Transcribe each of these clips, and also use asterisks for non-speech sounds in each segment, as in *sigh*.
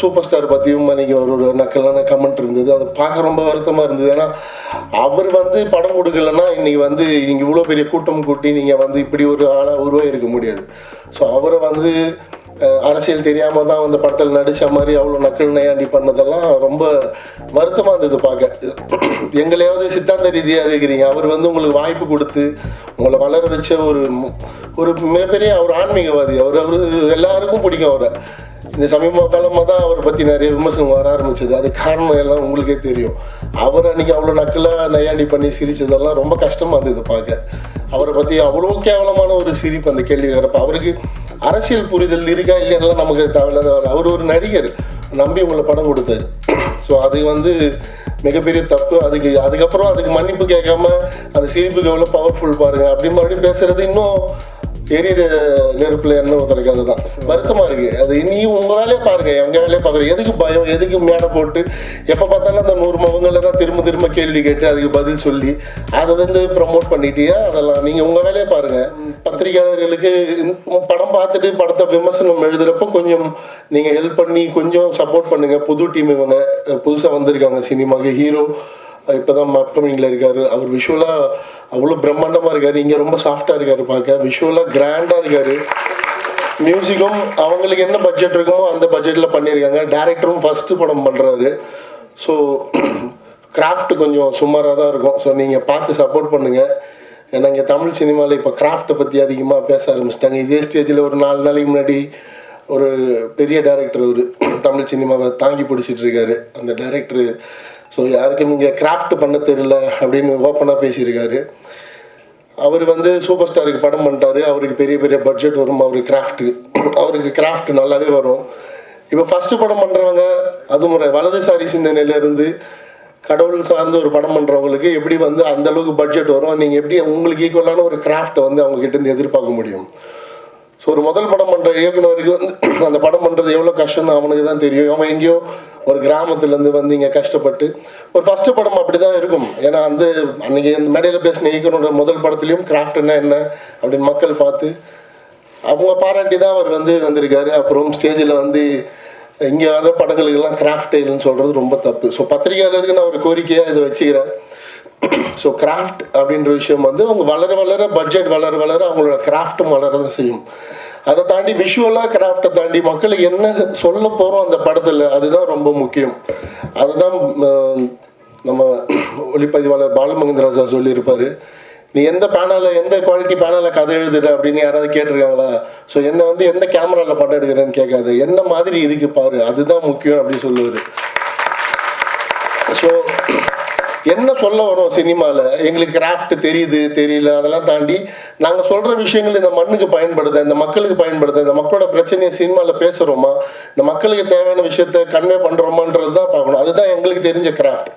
Super star பற்றியும் அன்னைக்கு ஒரு ஒரு நக்கலான கமெண்ட் இருந்தது. அது பார்க்க ரொம்ப வருத்தமாக இருந்தது. ஏன்னா அவர் வந்து படம் கொடுக்கலன்னா இன்னைக்கு வந்து இங்கே இவ்வளோ பெரிய கூட்டம் கூட்டி நீங்கள் வந்து இப்படி ஒரு ஆளாக உருவாயிருக்க முடியாது. ஸோ அவரை வந்து அரசியல் தெரியாமல் தான் அந்த படத்தில் நடித்த மாதிரி அவ்வளோ நக்கல் நையாண்டி பண்ணதெல்லாம் ரொம்ப வருத்தமாக இருந்தது பார்க்க. எங்களையாவது சித்தாந்த ரீதியாக இருக்கிறீங்க அவர் வந்து உங்களுக்கு வாய்ப்பு கொடுத்து உங்களை வளர வச்ச ஒரு ஒரு மிகப்பெரிய அவர் ஆன்மீகவாதி. அவர் அவர் எல்லாருக்கும் பிடிக்கும் அவரை. இந்த சமீப காலமாக தான் அவரை பற்றி நிறைய விமர்சனம் வர ஆரம்பிச்சது. அது காரணம் எல்லாம் உங்களுக்கே தெரியும். அவர் அன்னைக்கு அவ்வளோ நக்கலாக நையாண்டி பண்ணி சிரிச்சதெல்லாம் ரொம்ப கஷ்டமாக இருந்தது பார்க்க. அவரை பற்றி அவ்வளோ கேவலமான ஒரு சிரிப்பு அந்த கேள்வி வரப்ப அவருக்கு அரசியல் புரிதல் இருக்கா இல்லைன்னா நமக்கு தேவையில்லாத அவர் ஒரு நடிகர். நம்பி உங்களை படம் கொடுத்தாரு. ஸோ அது வந்து மிகப்பெரிய தப்பு. அதுக்கு அதுக்கப்புறம் அதுக்கு மன்னிப்பு கேட்காம அந்த சிரிப்புக்கு எவ்வளோ பவர்ஃபுல் பாருங்க அப்படி மறுபடியும் பேசுறது இன்னும் எரியிற நெருப்புல என்ன ஊத்துறதுக்கு அதுதான். வருத்தமா இருக்கு. அது நீயும் உங்க வேலையை பாருங்க எங்க வேலையை பாக்குறோம் எதுக்கு பயம்? எதுக்கு மேடை போட்டு? எப்ப பார்த்தாலும் அந்த நூறு முகங்களை தான் திரும்ப திரும்ப கேள்வி கேட்டு அதுக்கு பதில் சொல்லி அதை வந்து ப்ரமோட் பண்ணிட்டியா? அதெல்லாம் நீங்க உங்க வேலையை பாருங்க. பத்திரிகையாளர்களுக்கு படம் பார்த்துட்டு படத்தை விமர்சனம் எழுதுறப்போ கொஞ்சம் நீங்க ஹெல்ப் பண்ணி கொஞ்சம் சப்போர்ட் பண்ணுங்க. புது டீம் இவங்க புதுசா வந்திருக்காங்க சினிமாக்கு ஹீரோ இப்போதான் அப்கமிங்ல இருக்காரு. அவர் விஷுவலா அவ்வளோ பிரம்மாண்டமா இருக்காரு. இங்க ரொம்ப சாஃப்டா இருக்காரு பார்க்க. விஷுவலா கிராண்டா இருக்காரு. மியூசிக்கும் அவங்களுக்கு என்ன பட்ஜெட் இருக்குமோ அந்த பட்ஜெட்ல பண்ணியிருக்காங்க டேரக்டரும் ஃபர்ஸ்ட் படம் பண்றாரு. ஸோ கிராஃப்ட் *clears throat* கொஞ்சம் சுமாராக தான் இருக்கும். ஸோ நீங்கள் பார்த்து சப்போர்ட் பண்ணுங்கள் ஏன்னா இங்கே தமிழ் சினிமாவில் இப்போ கிராஃப்ட்டை பற்றி அதிகமாக பேச ஆரம்பிச்சிட்டாங்க. இதே ஸ்டேஜில் ஒரு நாலு நாளைக்கு முன்னாடி ஒரு பெரிய டேரக்டர் ஒரு *clears throat* தமிழ் சினிமாவை தாங்கி பிடிச்சிட்டு இருக்காரு. அந்த டைரக்டர் ஸோ யாருக்கும் இங்கே கிராஃப்ட் பண்ண தெரியல அப்படின்னு ஓப்பனாக பேசியிருக்காரு. அவர் வந்து சூப்பர் ஸ்டாருக்கு படம் பண்ணிட்டாரு. அவருக்கு பெரிய பெரிய பட்ஜெட் வரும். அவருக்கு கிராஃப்ட்டு அவருக்கு கிராஃப்ட் நல்லாவே வரும். இப்போ ஃபஸ்ட்டு படம் பண்ணுறவங்க அது முறை வலதுசாரி சிந்தனையிலேருந்து கடவுள் சார்ந்த ஒரு படம் பண்ணுறவங்களுக்கு எப்படி வந்து அந்தளவுக்கு பட்ஜெட் வரும்? நீங்கள் எப்படி உங்களுக்கு ஈக்குவலான ஒரு கிராஃப்ட்டை வந்து அவங்க இருந்து எதிர்பார்க்க முடியும்? ஸோ ஒரு முதல் படம் பண்ணுற இயக்குனருக்கு வந்து *clears throat* அந்த படம் பண்ணுறது எவ்வளோ கஷ்டம்னு அவனுக்கு தான் தெரியும். அவன் எங்கேயோ ஒரு கிராமத்துலேருந்து வந்து இங்கே கஷ்டப்பட்டு ஒரு ஃபஸ்ட்டு படம் அப்படி தான் இருக்கும். ஏன்னா வந்து அன்றைக்கி அந்த மேடையில் பேசின இயக்குனோட முதல் படத்துலேயும் கிராஃப்ட்னா என்ன அப்படின்னு மக்கள் பார்த்து அவங்க பாராட்டி தான் அவர் வந்து வந்திருக்காரு. அப்புறம் ஸ்டேஜில் வந்து இங்கே வர படங்களுக்கெல்லாம் கிராஃப்ட் இல்லைன்னு சொல்கிறது ரொம்ப தப்பு. ஸோ பத்திரிகையாளருக்கு நான் ஒரு கோரிக்கையாக இதை வச்சுக்கிறேன். ஸோ கிராஃப்ட் அப்படின்ற விஷயம் வந்து அவங்க வளர வளர பட்ஜெட் வளர வளர அவங்களோட கிராஃப்ட்டும் வளர தான் செய்யும். அதை தாண்டி விஷுவலாக கிராஃப்டை தாண்டி மக்களுக்கு என்ன சொல்ல போகிறோம் அந்த படத்தில் அதுதான் ரொம்ப முக்கியம். அதுதான் நம்ம ஒளிப்பதிவாளர் பாலமகேந்திர ராஜா சொல்லியிருப்பாரு. நீ எந்த பேனலில் எந்த குவாலிட்டி பேனலில் கதை எழுதுற அப்படின்னு யாராவது கேட்டிருக்காங்களா? ஸோ என்ன வந்து எந்த கேமராவில் படம் எடுக்கிறேன்னு கேட்காது. என்ன மாதிரி இருக்கு பாரு அதுதான் முக்கியம் அப்படின்னு சொல்லுவார். என்ன சொல்ல வரோம் சினிமாவில் எங்களுக்கு கிராஃப்ட் தெரியுது தெரியல அதெல்லாம் தாண்டி நாங்கள் சொல்கிற விஷயங்கள் இந்த மண்ணுக்கு பயன்படுத்த இந்த மக்களுக்கு பயன்படுத்த இந்த மக்களோட பிரச்சனையை சினிமாவில் பேசுகிறோமா இந்த மக்களுக்கு தேவையான விஷயத்த கன்வே பண்ணுறோமான்றது தான் பார்க்கணும். அதுதான் எங்களுக்கு தெரிஞ்ச கிராஃப்ட்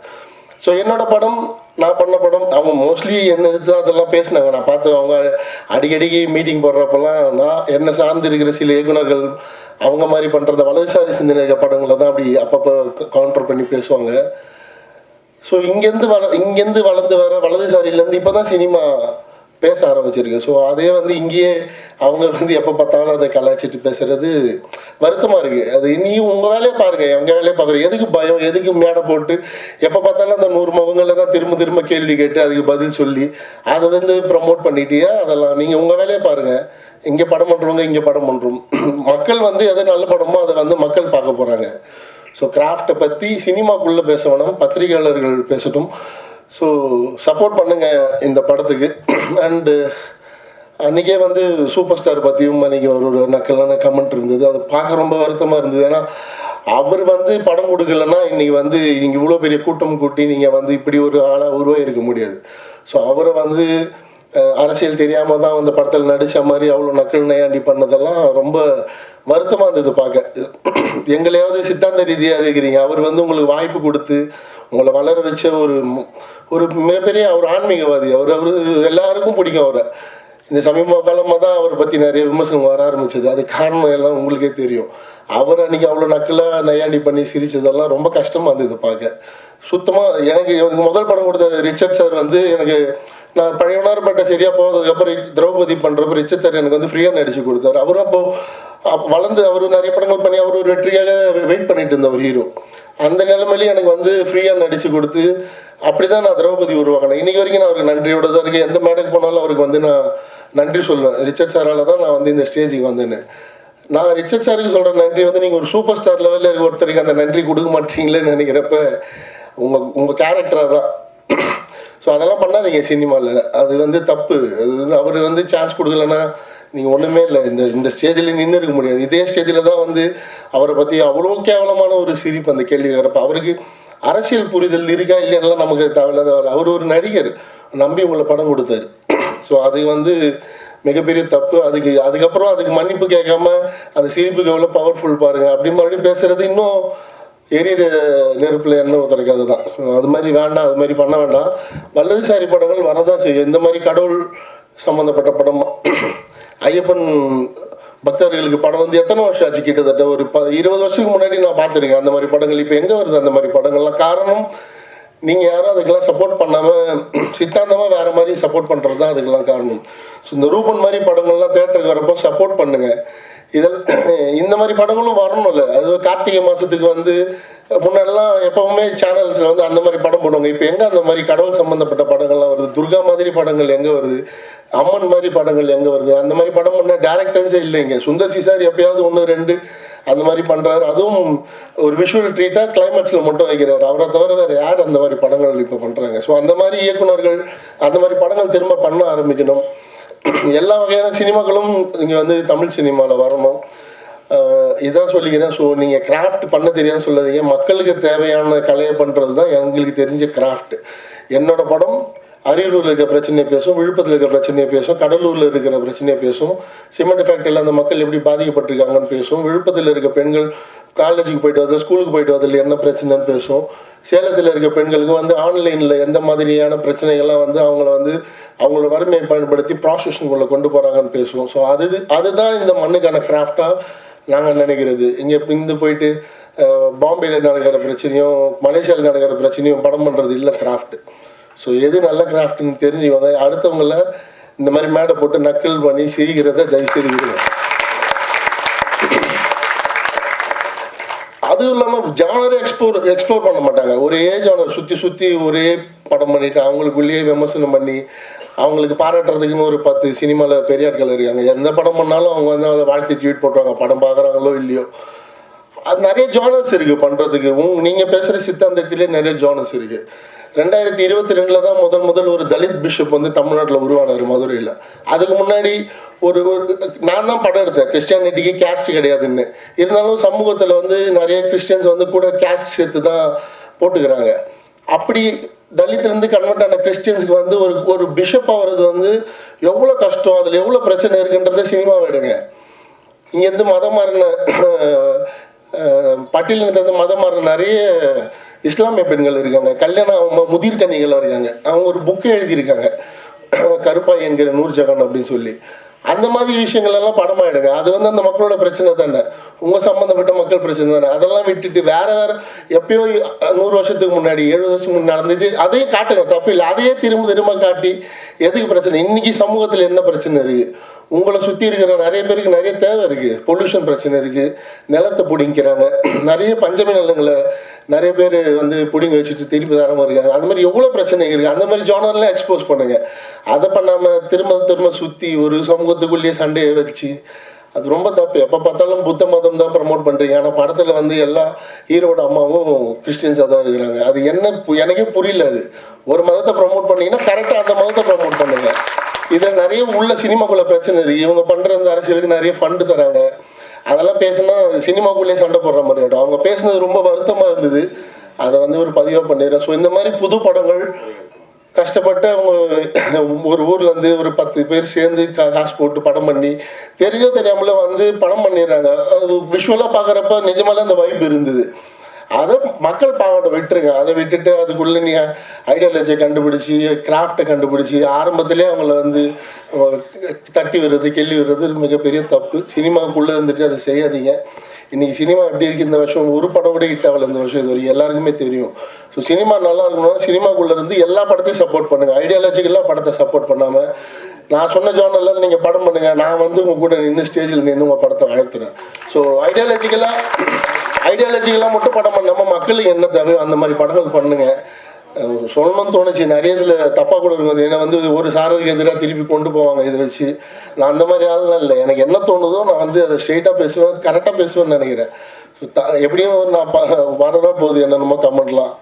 ஸோ என்னோட படம் நான் பண்ண படம் அவங்க மோஸ்ட்லி என்ன எடுத்து அதெல்லாம் பேசினாங்க. நான் பார்த்து அவங்க அடிக்கடிக்கு மீட்டிங் போடுறப்பெல்லாம் நான் என்ன சார்ந்து இருக்கிற சில இயக்குனர்கள் அவங்க மாதிரி பண்ணுறத வலதுசாரி சிந்தனை படங்களை தான் அப்படி அப்பப்போ கவுண்டர் பண்ணி பேசுவாங்க. ஸோ இங்கேருந்து வள இங்கேருந்து வளர்ந்து வர வலதுசாரியிலேருந்து இப்போ தான் சினிமா பேச ஆரம்பிச்சிருக்கு. ஸோ அதே வந்து இங்கேயே அவங்க வந்து எப்போ பார்த்தாலும் அதை கலாய்ச்சிட்டு பேசுறது வருத்தமாக இருக்குது அது இனியும் உங்கள் வேலையை பாருங்க. எங்கள் வேலையை பார்க்குறோம் எதுக்கு பயம் எதுக்கு மேடை போட்டு எப்போ பார்த்தாலும் அந்த நூறு முகங்களை தான் திரும்ப திரும்ப கேள்வி கேட்டு அதுக்கு பதில் சொல்லி அதை வந்து ப்ரமோட் பண்ணிட்டியா? அதெல்லாம் நீங்கள் உங்கள் வேலையை பாருங்க. இங்கே படம் பண்ணுறவங்க இங்கே படம் பண்ணுறோம் மக்கள் வந்து எது நல்ல படமோ அதை வந்து மக்கள் பார்க்க போகிறாங்க ஸோ கிராஃப்டை பற்றி சினிமாக்குள்ளே பேச வேணாம் பத்திரிகையாளர்கள் பேசட்டும். ஸோ சப்போர்ட் பண்ணுங்கள் இந்த படத்துக்கு. அண்டு அன்றைக்கே வந்து சூப்பர் ஸ்டார் பற்றியும் அன்றைக்கி ஒரு ஒரு நக்கலான கமெண்ட் இருந்தது. அது பார்க்க ரொம்ப வருத்தமாக இருந்தது. ஏன்னா அவர் வந்து படம் கொடுக்கலன்னா இன்றைக்கி வந்து இங்கே இவ்வளோ பெரிய கூட்டம் கூட்டி நீங்கள் வந்து இப்படி ஒரு ஆளாக உருவாயிருக்க முடியாது. ஸோ அவரை வந்து அரசியல் தெரியாமல் தான் அந்த படத்தில் நடித்த மாதிரி அவ்வளோ நக்கல் நையாண்டி பண்ணதெல்லாம் ரொம்ப வருத்தமாக இருந்தது பார்க்க. எங்களையாவது சித்தாந்த ரீதியாக இருக்கிறீங்க அவர் வந்து உங்களுக்கு வாய்ப்பு கொடுத்து உங்களை வளர வச்ச ஒரு ஒரு மிகப்பெரிய ஒரு ஆன்மீகவாதி. அவர் அவர் எல்லாருக்கும் பிடிக்கும் அவரை. இந்த சமீப காலமாக தான் அவரை பற்றி நிறைய விமர்சனம் வர ஆரம்பிச்சது. அது காரணம் எல்லாம் உங்களுக்கே தெரியும். அவர் அன்னைக்கு அவ்வளோ நக்கலாக நையாண்டி பண்ணி சிரிச்சதெல்லாம் ரொம்ப கஷ்டமாக இருந்தது பார்க்க. சுத்தமாக எனக்கு எனக்கு முதல் படம் கொடுத்த ரிச்சர்ட் சார் வந்து எனக்கு நான் பழையவனார்பேட்டை சரியாக போனதுக்கப்புறம் திரௌபதி பண்ணுறப்ப ரிச்சர் சார் எனக்கு வந்து ஃப்ரீயாக நடிச்சு கொடுத்தாரு. அவரும் அப்போ வளர்ந்து அவர் நிறைய படங்கள் பண்ணி அவர் ஒரு வெற்றியாக வெயிட் பண்ணிட்டு இருந்த ஒரு ஹீரோ அந்த நிலைமையில எனக்கு வந்து ஃப்ரீயாக நடிச்சு கொடுத்து அப்படிதான் நான் திரௌபதி உருவாக்கினேன். இன்னைக்கு வரைக்கும் நான் அவருக்கு நன்றியோட தான் இருக்கேன். எந்த மேடைக்கு போனாலும் அவருக்கு வந்து நான் நன்றி சொல்லுவேன் ரிச்சர்ட் சாரால தான் நான் வந்து இந்த ஸ்டேஜுக்கு வந்தேன்னு. நான் ரிச்சர்ட் சாருக்கு சொல்ற நன்றி வந்து நீங்க ஒரு சூப்பர் ஸ்டார் லெவல்ல இருக்க ஒருத்தருக்கு அந்த நன்றி கொடுக்க மாட்டீங்களேன்னு நினைக்கிறப்ப உங்க உங்க கேரக்டரா தான் ஸோ அதெல்லாம் பண்ணாதீங்க சினிமாவில் அது வந்து தப்பு. அது வந்து அவர் வந்து சான்ஸ் கொடுக்கலன்னா நீங்கள் ஒன்றுமே இல்லை. இந்த இந்த ஸ்டேஜில் நின்று இருக்க முடியாது. இதே ஸ்டேஜில் தான் வந்து அவரை பற்றி அவ்வளோ கேவலமான ஒரு சிரிப்பு அந்த கேள்வி வரப்ப அவருக்கு அரசியல் புரிதல் இருக்கா இல்லைன்னா நமக்கு தேவையில்லாத அவர் ஒரு நடிகர். நம்பி உங்களை படம் கொடுத்தாரு. *clears throat* ஸோ அது வந்து மிகப்பெரிய தப்பு. அதுக்கு அதுக்கப்புறம் அதுக்கு மன்னிப்பு கேட்காம அந்த சிரிப்புக்கு எவ்வளோ பவர்ஃபுல் பாருங்க. அப்படி மறுபடியும் பேசுறது இன்னும் எரியிற நெருப்புல எண்ணெய் ஊற்றுறது அதுதான். அது மாதிரி வேண்டாம் அது மாதிரி பண்ண வேண்டாம். வல்லதுசாரி படங்கள் வரதான் செய்யும். இந்த மாதிரி கடவுள் சம்மந்தப்பட்ட படம் ஐயப்பன் பக்தர்களுக்கு படம் வந்து எத்தனை வருஷம் ஆச்சு? கிட்டத்தட்ட ஒரு ப இருபது வருஷத்துக்கு முன்னாடி நான் பார்த்துருக்கேன் அந்த மாதிரி படங்கள். இப்போ எங்கே வருது அந்த மாதிரி படங்கள்லாம்? காரணம் நீங்கள் யாரும் அதுக்கெல்லாம் சப்போர்ட் பண்ணாமல் சித்தாந்தமாக வேறு மாதிரி சப்போர்ட் பண்ணுறது தான் அதுக்கெல்லாம் காரணம். ஸோ இந்த ரூபன் மாதிரி படங்கள்லாம் தேட்டருக்கு வரப்போ சப்போர்ட் பண்ணுங்கள் இதில் *clears throat* இந்த மாதிரி படங்களும் வரணும்ல. அது கார்த்திகை மாதத்துக்கு வந்து முன்னாடிலாம் எப்பவுமே சேனல்ஸில் வந்து அந்த மாதிரி படம் போடுவாங்க. இப்போ எங்கே அந்த மாதிரி கடவுள் சம்மந்தப்பட்ட படங்கள்லாம் வருது? துர்கா மாதிரி படங்கள் எங்கே வருது? அம்மன் மாதிரி படங்கள் எங்கே வருது? அந்த மாதிரி படம் பண்ண டேரக்டர்ஸே இல்லைங்க சுந்தர் சி சார் எப்பயாவது ஒன்று ரெண்டு அந்த மாதிரி பண்றாரு. அதுவும் ஒரு விஷுவல் ட்ரீட்டா கிளைமேக்ஸ்ல மட்டும் வைக்கிறாரு. அவரை தவிர வேற யார் அந்த மாதிரி படங்கள் இப்போ பண்றாங்க? ஸோ அந்த மாதிரி இயக்குனர்கள் அந்த மாதிரி படங்கள் திரும்ப பண்ண ஆரம்பிக்கணும். எல்லா வகையான சினிமாக்களும் இங்கே வந்து தமிழ் சினிமாவில் வரணும் இதான் சொல்லிக்கிறேன். ஸோ நீங்கள் கிராஃப்ட் பண்ண தெரியாதுன்னு சொல்லாதீங்க. மக்களுக்கு தேவையான கலையை பண்ணுறது தான் எங்களுக்கு தெரிஞ்ச கிராஃப்ட் என்னோட படம் அரியலூரில் இருக்க பிரச்சனையை பேசும் விழுப்புரத்தில் இருக்கிற பிரச்சனையை பேசும் கடலூரில் இருக்கிற பிரச்சனையை பேசும் சிமெண்ட் ஃபேக்டரியில் அந்த மக்கள் எப்படி பாதிக்கப்பட்டிருக்காங்கன்னு பேசும் விழுப்புரத்தில் இருக்க பெண்கள் காலேஜுக்கு போயிட்டு வரது ஸ்கூலுக்கு போயிட்டு வரதுல என்ன பிரச்சனைன்னு பேசுவோம். சேலத்தில் இருக்க பெண்களுக்கு வந்து ஆன்லைனில் எந்த மாதிரியான பிரச்சனைகள்லாம் வந்து அவங்கள வந்து அவங்களோட வறுமையை பயன்படுத்தி ப்ராசஷனுக்குள்ளே கொண்டு போகிறாங்கன்னு பேசுவோம். ஸோ அது அதுதான் இந்த மண்ணுக்கான கிராஃப்டாக நாங்கள் நினைக்கிறது. இங்கே இருந்து போயிட்டு பாம்பேயில் நடக்கிற பிரச்சனையும் மலேசியாவில் நடக்கிற பிரச்சனையும் படம் பண்ணுறது இல்லை கிராஃப்ட் ஸோ எது நல்ல கிராஃப்ட்னு தெரிஞ்சுக்கோங்க அடுத்தவங்கள இந்த மாதிரி மேடை போட்டு நக்கல் பண்ணி செய்கிறத தயவு செய்து அதுவும் இல்லாமல் ஜானரை எக்ஸ்ப்ளோர் எக்ஸ்ப்ளோர் பண்ண மாட்டாங்க. ஒரே ஜானர் சுற்றி சுற்றி ஒரே படம் பண்ணிட்டு அவங்களுக்குள்ளேயே விமர்சனம் பண்ணி அவங்களுக்கு பாராட்டுறதுக்குன்னு ஒரு பத்து சினிமாவில் பெரிய ஆட்கள் இருக்காங்க. எந்த படம் பண்ணாலும் அவங்க வந்து அதை வாழ்த்து ட்வீட் போட்டுருவாங்க. படம் பார்க்குறாங்களோ இல்லையோ. அது நிறைய ஜானர்ஸ் இருக்குது பண்ணுறதுக்கு உங் நீங்கள் பேசுகிற சித்தாந்தத்திலே நிறைய ஜானர்ஸ் இருக்குது ரெண்டாயிரத்தி இருபத்தி ரெண்டுல தான் முதல் முதல் ஒரு தலித் பிஷப் வந்து தமிழ்நாட்டில் உருவானார் மதுரையில். அதுக்கு முன்னாடி ஒரு ஒரு நான் தான் படம் எடுத்தேன். கிறிஸ்டியானிட்டிக்கு கேஸ்ட் கிடையாதுன்னு. இருந்தாலும் சமூகத்தில் வந்து நிறைய கிறிஸ்டியன்ஸ் வந்து கூட கேஸ்ட் சேர்த்து தான் போட்டுக்கிறாங்க. அப்படி தலித்லேருந்து கன்வெர்ட் ஆன கிறிஸ்டியன்ஸுக்கு வந்து ஒரு ஒரு பிஷப் ஆகிறது வந்து எவ்வளோ கஷ்டம்? அதில் எவ்வளோ பிரச்சனை இருக்குன்றதை சினிமா எடுங்க. இங்கேருந்து மதம் மாறின பட்டியலிருந்து மதம் மாறின நிறைய இஸ்லாமிய பெண்கள் இருக்காங்க. கல்யாணம் அவங்க முதிர் கன்னிகளாக இருக்காங்க. அவங்க ஒரு புக்கு எழுதியிருக்காங்க. *clears throat* கருப்பாய் என்கிற நூர்ஜகான் அப்படின்னு சொல்லி. அந்த மாதிரி விஷயங்கள் எல்லாம் படமாயிடுங்க. அது வந்து அந்த மக்களோட பிரச்சனை தானே. உங்க சம்பந்தப்பட்ட மக்கள் பிரச்சனை தானே. அதெல்லாம் விட்டுட்டு வேற வேற எப்பயோ நூறு வருஷத்துக்கு முன்னாடி எழுபது வருஷத்துக்கு முன்னாடி நடந்தது அதையே காட்டுங்க. தப்பு இல்லை. அதையே திரும்ப திரும்ப காட்டி எதுக்கு பிரச்சனை? இன்னைக்கு சமூகத்தில் என்ன பிரச்சனை இருக்கு? உங்களை சுற்றி இருக்கிற நிறைய பேருக்கு நிறைய தேவை இருக்குது பொல்யூஷன் பிரச்சனை இருக்குது நிலத்தை பிடிங்கிறாங்க *clears throat* நிறைய பஞ்சமி நிலங்களை நிறைய பேர் வந்து பிடிங்க வச்சுட்டு திருப்பி தராம இருக்காங்க. அந்த மாதிரி எவ்வளோ பிரச்சனை இருக்குது அந்த மாதிரி ஜானர்லாம் எக்ஸ்போஸ் பண்ணுங்க. அதை பண்ணாமல் திரும்ப திரும்ப சுற்றி ஒரு சமூகத்துக்குள்ளேயே சண்டையை வச்சு அது ரொம்ப தப்பு. எப்போ பார்த்தாலும் புத்த மதம் தான் ப்ரமோட் பண்ணுறீங்க ஆனால் படத்தில் வந்து எல்லா ஹீரோட அம்மாவும் கிறிஸ்டின்ஸாக தான் இருக்கிறாங்க. அது என்ன எனக்கே புரியல அது. ஒரு மதத்தை ப்ரமோட் பண்ணீங்கன்னா கரெக்டாக அந்த மதத்தை ப்ரமோட் பண்ணுங்க. இதில் நிறைய உள்ள சினிமாக்குள்ள பிரச்சனை இருக்குது இவங்க பண்ணுற அந்த அரசியலுக்கு நிறைய ஃபண்டு தராங்க. அதெல்லாம் பேசினா சினிமாக்குள்ளேயே சண்டை போடுற மாதிரி ஆகிடும் அவங்க பேசுனது ரொம்ப வருத்தமாக இருந்தது. அதை வந்து ஒரு பதிவாக பண்ணிடுறேன். ஸோ இந்த மாதிரி புது படங்கள் கஷ்டப்பட்டு அவங்க *coughs* ஒரு ஊர்ல இருந்து ஒரு பத்து பேர் சேர்ந்து கா- காசு போட்டு படம் பண்ணி தெரிஞ்சோ தெரியாமல வந்து படம் பண்ணிடுறாங்க. அது விஷுவலா பார்க்குறப்ப நிஜமால அந்த வைப் இருந்தது. அதை மக்கள் பாவத்தை விட்டுருங்க. அதை விட்டுட்டு அதுக்குள்ள நீ ஐடியாலஜியை கண்டுபிடிச்சி கிராஃப்டை கண்டுபிடிச்சி ஆரம்பத்திலே அவங்கள வந்து தட்டி விடுறது கெள்ளி விடுறது மிகப்பெரிய தப்பு. சினிமாவுக்குள்ளே இருந்துட்டு அதை செய்யாதீங்க. இன்னைக்கு சினிமா எப்படி இருக்கு இந்த வருஷம்? ஒரு படம் கூட ஹிட் ஆகல இந்த வருஷம் இது வரைக்கும் எல்லாருக்குமே தெரியும். ஸோ சினிமா நல்லா இருக்கணும்னா சினிமாக்குள்ள இருந்து எல்லா படத்தையும் சப்போர்ட் பண்ணுங்க. ஐடியாலஜிக்கெல்லாம் படத்தை சப்போர்ட் பண்ணாம நான் சொன்ன ஜோனல்ல நீங்க படம் பண்ணுங்க. நான் வந்து உங்க கூட நின்று ஸ்டேஜில் நின்று உங்க படத்தை வாழ்த்துறேன் ஸோ ஐடியாலஜிக்கலாக ஐடியாலஜிக்கெல்லாம் மட்டும் படம் பண்ணாமல் மக்களுக்கு என்ன தேவையோ அந்த மாதிரி படங்கள் பண்ணுங்க. சொல்லணும்னு தோணுச்சு. நிறைய இதில் தப்பாக கூட இருக்குது. ஏன்னா வந்து ஒரு சாரருக்கு எதிராக திருப்பி கொண்டு போவாங்க இதை வச்சு. நான் அந்த மாதிரி ஆளுலாம் இல்லை. எனக்கு என்ன தோணுதோ நான் வந்து அதை ஸ்ட்ரெயிட்டாக பேசுவேன் கரெக்டாக பேசுவேன்னு நினைக்கிறேன். எப்படியும் நான் வரதான் போகுது என்னென்னமோ கமெண்ட்லாம்.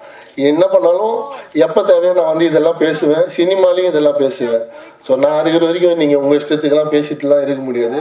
என்ன பண்ணாலும் எப்போ தேவையோ நான் வந்து இதெல்லாம் பேசுவேன். சினிமாலையும் இதெல்லாம் பேசுவேன். ஸோ நான் இருக்கிற வரைக்கும் நீங்கள் உங்கள் இஷ்டத்துக்கெல்லாம் பேசிட்டுலாம் இருக்க முடியாது.